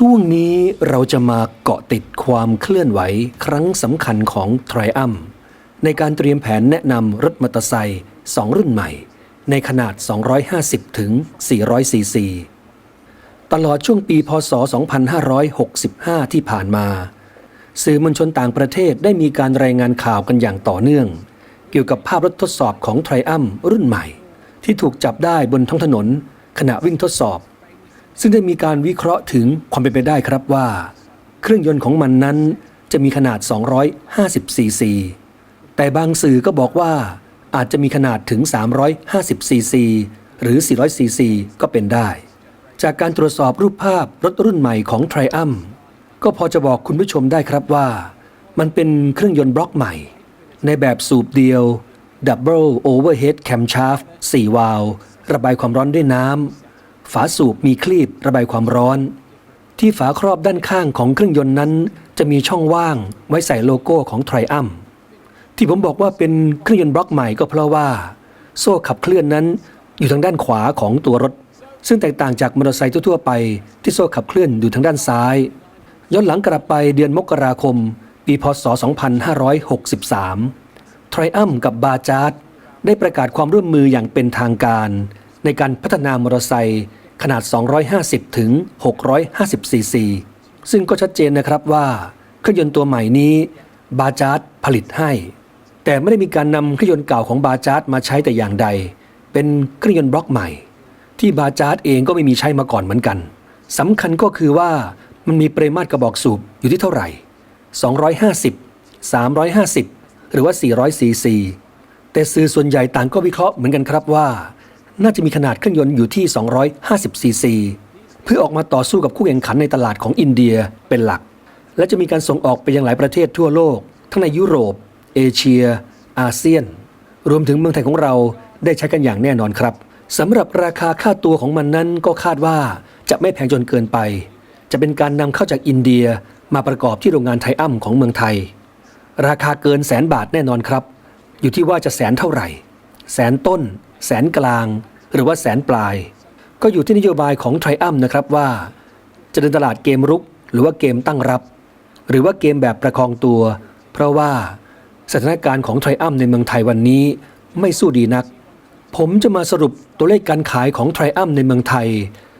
ช่วงนี้เราจะมาเกาะติดความเคลื่อนไหวครั้งสำคัญของ t r i u m p ในการเตรียมแผนแนะนำรถมอเตอร์ไซค์2 รุ่นใหม่ ในขนาด 250 ถึง 400 ซีซี ตลอดช่วงปีพศ 2565 ที่ผ่านมา สื่อมวลชนต่างประเทศได้มีการรายงานข่าวกันอย่างต่อเนื่อง เกี่ยวกับภาพรถทดสอบของ t r i u m p รุ่นใหม่ ที่ถูกจับได้บนท้องถนน ขณะวิ่งทดสอบ ซึ่งได้มีการวิเคราะห์ถึงความเป็นไปได้ครับว่า เครื่องยนต์ของมันนั้นจะมีขนาด 250 ซีซี แต่บางสื่อก็บอกว่าอาจจะมีขนาดถึง 350 ซีซี หรือ 400 ซีซี ก็เป็นได้ จากการตรวจสอบรูปภาพรถรุ่นใหม่ของ t r i u m p ก็พอจะบอกคุณผู้ชมได้ครับว่า มันเป็นเครื่องยนต์บล็อกใหม่ ในแบบสูบเดียว Double Overhead Camshaft 4 วาล์วระบายความร้อนด้วยน้ำ ฝาสูบมีคลีบระบายความร้อน ที่ฝาครอบด้านข้างของเครื่องยนต์นั้น จะมีช่องว่างไว้ใส่โลโก้ของ t r i u m p ที่ผมบอกว่าเป็นเครื่องยนต์บล็อกใหม่ก็เพราะว่า โซ่ขับเคลื่อนนั้นอยู่ทางด้านขวาของตัวรถ ซึ่งแตกต่างจากมอเตอร์ไซค์ทั่วๆไปที่โซ่ขับเคลื่อนอยู่ทางด้านซ้าย ย้อนหลังกลับไปเดือนมกราคม ปีพศ 2563 t r i u m p กับบาจาร์ดได้ประกาศความร่วมมืออย่างเป็นทางการ ในการพัฒนามอเตอร์ไซค์ขนาด 250 ถึง 650 ซีซี ซึ่งก็ชัดเจนนะครับว่าเครื่องยนต์ตัวใหม่นี้บาจาร์ดผลิตให้ แต่ไม่ได้มีการนำเครื่องยนต์เก่าของบาจาร์ดมาใช้แต่อย่างใด เป็นเครื่องยนต์บล็อกใหม่ ที่บาจาร์ดเองก็ไม่มีใช้มาก่อนเหมือนกันสำคัญก็คือว่ามันมีปริมาตรกระบอกสูบอยู่ที่เท่าไหร่ 250 350 หรือว่า 400 ซีซี แต่สื่อส่วนใหญ่ต่างก็วิเคราะห์เหมือนกันครับว่า น่าจะมีขนาดเครื่องยนต์อยู่ที่ 250 ซีซี เพื่อออกมาต่อสู้กับคู่แข่งขันในตลาดของอินเดียเป็นหลัก และจะมีการส่งออกไปยังหลายประเทศทั่วโลก ทั้งในยุโรป เอเชีย อาเซียน รวมถึงเมืองไทยของเราได้ใช้กันอย่างแน่นอนครับสำหรับราคาค่าตัวของมันนั้นก็คาดว่าจะไม่แพงจนเกินไป จะเป็นการนำเข้าจากอินเดียมาประกอบที่โรงงานไทอัมของเมืองไทย ราคาเกินแสนบาทแน่นอนครับ อยู่ที่ว่าจะแสนเท่าไหร่ แสนต้น แสนกลาง หรือว่าแสนปลาย ก็อยู่ที่นโยบายของไทอัมนะครับว่าจะเดินตลาดเกมรุก หรือว่าเกมตั้งรับ หรือว่าเกมแบบประคองตัว เพราะว่าสถานการณ์ของไทอัมในเมืองไทยวันนี้ไม่สู้ดีนัก ผมจะมาสรุปตัวเลขการขายของไทอัมในเมืองไทย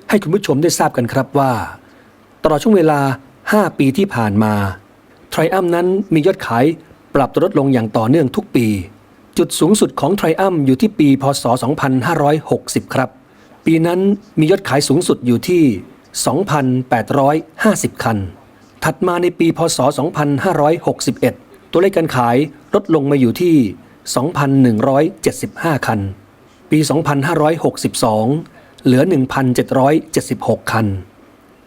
ให้คุณผู้ชมได้ทราบกันครับว่า ตลอดช่วงเวลา 5 ปีที่ผ่านมาไทอัมนั้นมียอดขายปรับตัวลดลงอย่างต่อเนื่องทุกปี จุดสูงสุดของไทอัมอยู่ที่ปีพศ 2560 ครับ ปีนั้นมียอดขายสูงสุดอยู่ที่ 2,850 คัน ถัดมาในปีพศ 2561 ตัวเลขการขายลดลงมาอยู่ที่ 2,175 คัน ปี 2562 เหลือ 1,776 คัน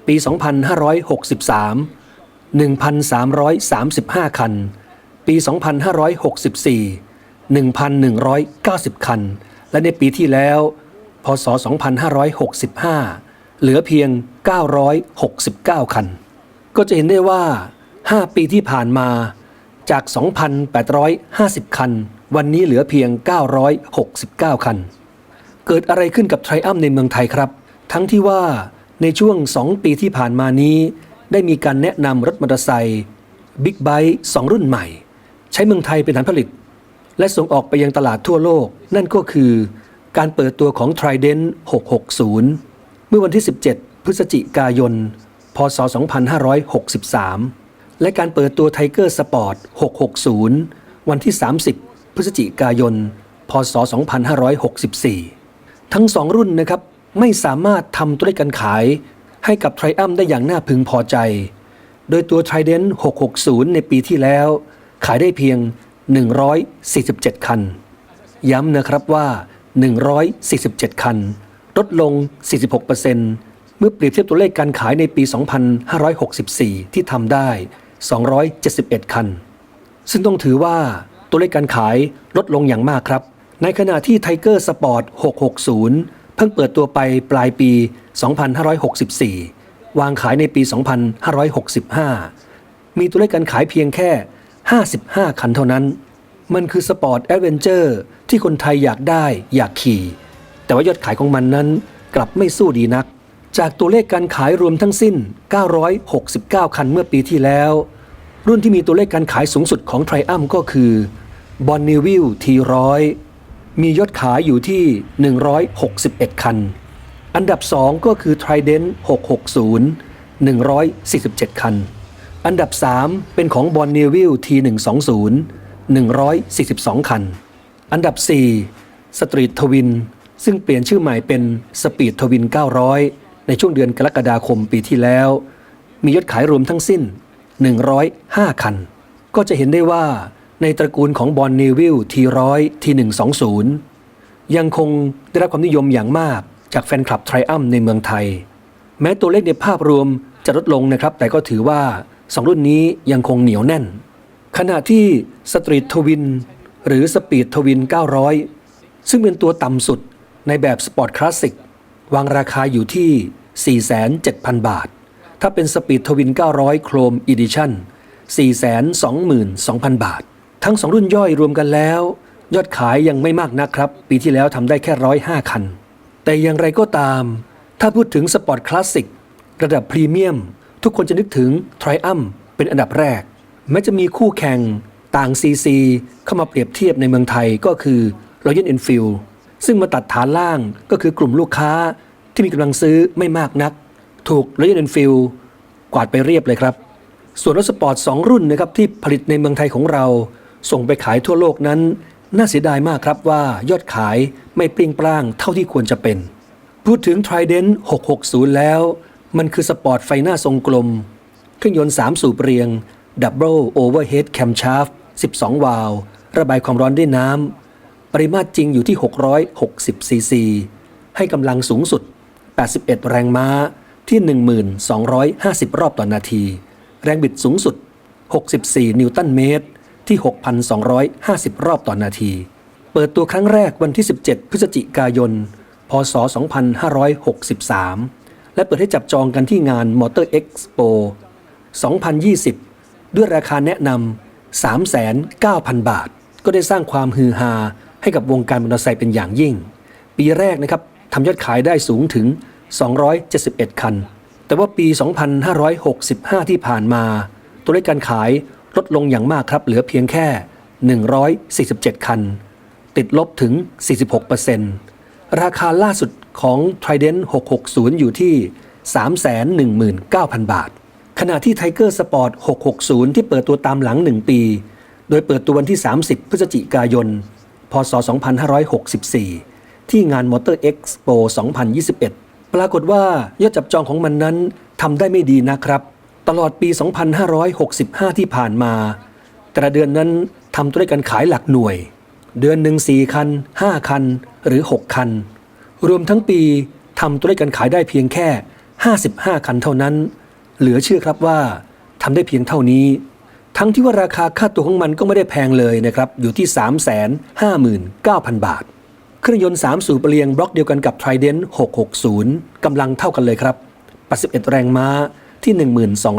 ปี 2563 1,335 คัน ปี 2564 1,190 คัน และในปีที่แล้ว พศ 2565 เหลือเพียง 969 คัน ก็จะเห็นได้ว่า 5 ปีที่ผ่านมาจาก 2,850 คัน วันนี้เหลือเพียง 969 คัน เกิดอะไรขึ้นกับไทรอัมในเมืองไทยครับ ทั้งที่ว่าในช่วง 2 ปีที่ผ่านมานี้ ได้มีการแนะนำรถมอเตอร์ไซค์บิ๊กไบค์สรุ่นใหม่ ใช้เมืองไทยเป็นฐานผลิต และส่งออกไปยังตลาดทั่วโลก นั่นก็คือการเปิดตัวของ Trident 660 เมื่อวันที่ 17 พฤศจิกายน พศ 2563 และการเปิดตัว Tiger Sport 660 วันที่ 30 พฤศจิกายน พศ 2564 ทั้งสองรุ่นนะครับไม่สามารถทำตัวเลขการขายให้กับ t r i u m p ได้อย่างน่าพึงพอใจ โดยตัว Trident 660 ในปีที่แล้ว ขายได้เพียง 147 คัน ย้ำนะครับว่า 147 คัน ลดลง 46%เมื่อเปรียบเทียบตัวเลขการขายในปี 2564 ที่ทำได้ 271 คัน ซึ่งต้องถือว่าตัวเลขการขายลดลงอย่างมากครับ ในขณะที่ Tiger Sport 660 เพิ่งเปิดตัวไปปลายปี 2564 วางขายในปี 2565 มีตัวเลขการขายเพียงแค่ 55 คันเท่านั้น มันคือสปอร์ตแอดเวนเจอร์ที่คนไทยอยากได้อยากขี่ แต่ว่ายอดขายของมันนั้นกลับไม่สู้ดีนัก จากตัวเลขการขายรวมทั้งสิ้น 969 คันเมื่อปีที่แล้ว รุ่นที่มีตัวเลขการขายสูงสุดของ Triumph ก็คือ b o n n e v i l l e T100 มียอดขายอยู่ที่ 161 คัน อันดับ 2 ก็คือ Trident 660 147 คัน อันดับ 3 เป็นของ b o n n e v i l l e T120 142 คัน อันดับ4 Street Twin ซึ่งเปลี่ยนชื่อใหม่เป็น Speed Twin 900 ในช่วงเดือนกรกฎาคมปีที่แล้ว มียอดขายรวมทั้งสิ้น 105 คัน ก็จะเห็นได้ว่าในตระกูลของ b o n n e v i l l e T100 T120 ยังคงได้รับความนิยมอย่างมากจากแฟนคลับ Triumph ในเมืองไทย แม้ตัวเลขในภาพรวมจะลดลงนะครับ แต่ก็ถือว่า สองรุ่นนี้ยังคงเหนียวแน่น ขณะที่ Street Twin หรือ Speed Twin 900 ซึ่งเป็นตัวต่ำสุดในแบบ Sport Classic วางราคาอยู่ที่ 47,000 บาท ถ้าเป็น Speed Twin 900 Chrome Edition 422,000 บาท ทั้งสองรุ่นย่อยรวมกันแล้ว ยอดขายยังไม่มากนักครับ ปีที่แล้วทำได้แค่105คัน แต่อย่างไรก็ตาม ถ้าพูดถึงสปอร์ตคลาสสิกระดับพรีเมียม ทุกคนจะนึกถึง Triumph เป็นอันดับแรก แม้จะมีคู่แข่งต่างซีซีเข้ามาเปรียบเทียบในเมืองไทยก็คือ Royal Enfield ซึ่งมาตัดฐานล่างก็คือกลุ่มลูกค้าที่มีกำลังซื้อไม่มากนัก ถูก Royal Enfield กวาดไปเรียบเลยครับ ส่วนรถสปอร์ต 2 รุ่นนะครับที่ผลิตในเมืองไทยของเรา ส่งไปขายทั่วโลกนั้น น่าเสียดายมากครับว่ายอดขายไม่เปรี้ยงปร้างเท่าที่ควรจะเป็น พูดถึง Trident 660 แล้ว มันคือสปอร์ตไฟหน้าทรงกลม เครื่องยนต์ 3 สูบเรียง Double Overhead Camshaft 12 วาล์วระบายความร้อนด้วยน้ำ ปริมาตรจริงอยู่ที่ 660 ซีซี ให้กำลังสูงสุด 81 แรงม้าที่ 1,250 รอบต่อนาที แรงบิดสูงสุด 64 นิวตันเมตร ที่ 6,250 รอบต่อนาที เปิดตัวครั้งแรกวันที่ 17 พฤศจิกายน พศ 2563 และเปิดให้จับจองกันที่งาน Motor Expo 2020 ด้วยราคาแนะนำ 3,900 บาท ก็ได้สร้างความฮือฮาให้กับวงการมอเตอร์ไซค์เป็นอย่างยิ่ง ปีแรกนะครับทำยอดขายได้สูงถึง 271 คัน แต่ว่าปี 2565 ที่ผ่านมา ตัวเลขการขายลดลงอย่างมากครับ เหลือเพียงแค่ 147 คัน ติดลบถึง 46%ราคาล่าสุด ของ Trident 660 อยู่ที่ 319,000 บาท ขณะที่ Tiger Sport 660 ที่เปิดตัวตามหลัง 1 ปี โดยเปิดตัววันที่ 30 พฤศจิกายน พศ 2564 ที่งาน Motor Expo 2021 ปรากฏว่ายอดจับจองของมันนั้นทำได้ไม่ดีนะครับ ตลอดปี 2565 ที่ผ่านมา แต่ละเดือนนั้นทำตัวเลขการขายหลักหน่วย เดือนหนึ่ง4คัน 5 คัน หรือ 6 คัน รวมทั้งปีทำตัวเลขการขายได้เพียงแค่ 55 คันเท่านั้น เหลือเชื่อครับว่าทำได้เพียงเท่านี้ ทั้งที่ว่าราคาค่าตัวของมันก็ไม่ได้แพงเลยนะครับ อยู่ที่ 359,000 บาท เครื่องยนต์ 3 สูบเรียงบล็อกเดียวกันกับ Trident 660 กำลังเท่ากันเลยครับ 81 แรงม้าที่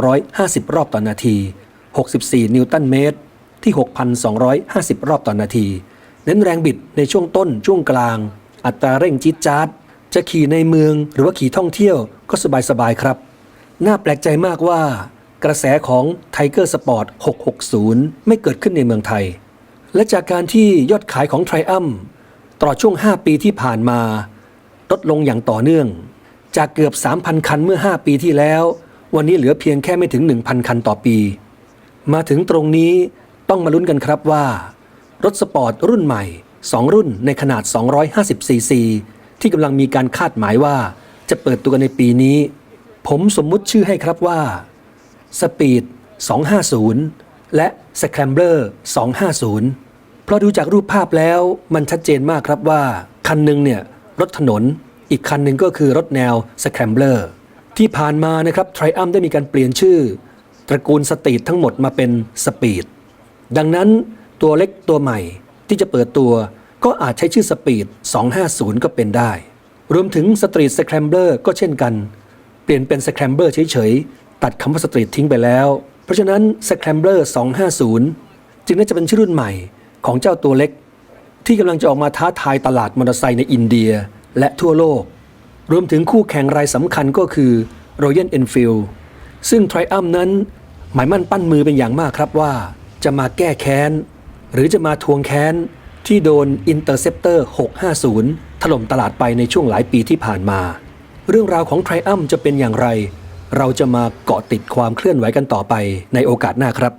1,250 รอบต่อนนาที 64 นิวตันเมตรที่ 6,250 รอบต่อนนาที เน้นแรงบิดในช่วงต้นช่วงกลาง อัตราเร่งจี๊ดจ๊าดจะขี่ในเมืองหรือว่าขี่ท่องเที่ยวก็สบายๆครับ น่าแปลกใจมากว่า กระแสของ Tiger Sport 660 ไม่เกิดขึ้นในเมืองไทย และจากการที่ยอดขายของ Triumph ตลอดช่วง 5 ปีที่ผ่านมา ลดลงอย่างต่อเนื่อง จากเกือบ 3,000 คันเมื่อ 5 ปีที่แล้ว วันนี้เหลือเพียงแค่ไม่ถึง 1,000 คันต่อปี มาถึงตรงนี้ต้องมาลุ้นกันครับว่า รถสปอร์ตรุ่นใหม่ 2 รุ่นในขนาด 250ซีซีที่กำลังมีการคาดหมายว่าจะเปิดตัวกันในปีนี้ ผมสมมุติชื่อให้ครับว่า Speed 250 และ Scrambler 250 เพราะดูจากรูปภาพแล้วมันชัดเจนมากครับว่า คันหนึ่งเนี่ยรถถนน อีกคันหนึ่งก็คือรถแนว Scrambler ที่ผ่านมานะครับ Triumph ได้มีการเปลี่ยนชื่อ ตระกูลสตรีททั้งหมดมาเป็น Speed ดังนั้นตัวเล็กตัวใหม่ ที่จะเปิดตัวก็อาจใช้ชื่อ Speed 250 ก็เป็นได้ รวมถึง Street Scrambler ก็เช่นกัน เปลี่ยนเป็น Scrambler เฉยๆ ตัดคำว่า Street ทิ้งไปแล้ว เพราะฉะนั้น Scrambler 250 จึงน่าจะเป็นชื่อรุ่นใหม่ของเจ้าตัวเล็ก ที่กำลังจะออกมาท้าทายตลาดมอเตอร์ไซค์ในอินเดียและทั่วโลก รวมถึงคู่แข่งรายสำคัญก็คือ Royal Enfield ซึ่ง Triumph นั้นหมายมั่นปั้นมือเป็นอย่างมากครับว่า จะมาแก้แค้น หรือจะมาทวงแค้นที่โดน Interceptor 650 ถล่มตลาดไปในช่วงหลายปีที่ผ่านมา เรื่องราวของ t r i u m p จะเป็นอย่างไร เราจะมาเกาะติดความเคลื่อนไหวกันต่อไปในโอกาสหน้าครับ